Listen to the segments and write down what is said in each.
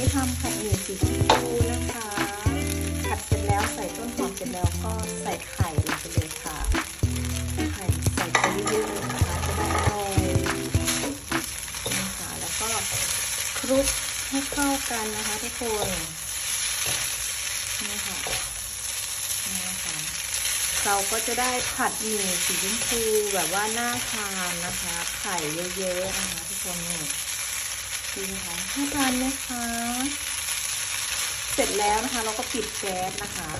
นี้ทำผัดหมี่สีชมพูนะคะ ผัดเสร็จแล้วใส่ต้นหอมเสร็จแล้วก็ใส่ไข่ลงไปเลยค่ะ ไข่ใส่ไปเรื่อยๆนะคะจะได้อร่อยนะคะแล้วก็คลุกให้เข้ากันนะคะทุกคนนี่ค่ะนี่ค่ะเราก็จะได้ผัดหมี่สีชมพูแบบว่าน่าทานนะคะ ไข่เยอะๆนะคะทุกคนนี่ดีค่ะน่าทานไหมคะ ร็จแล้วนะคะ เราก็ปิดแก๊สนะคะ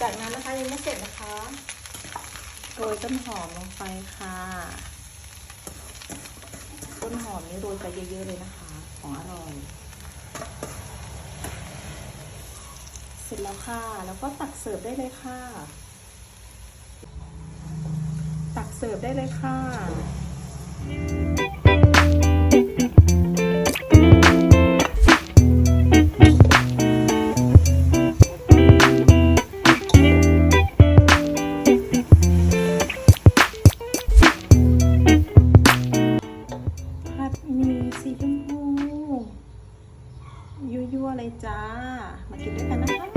จากนั้นนะคะยังไม่เสร็จนะคะโรยต้นหอมลงไปค่ะ ต้นหอมนี่โรยไปเยอะๆเลยนะคะ ของอร่อย เสร็จแล้วค่ะ แล้วก็ตักเสิร์ฟได้เลยค่ะ ตักเสิร์ฟได้เลยค่ะ สีชมพูยั่วๆเลยจ้า มากินด้วยกันนะคะ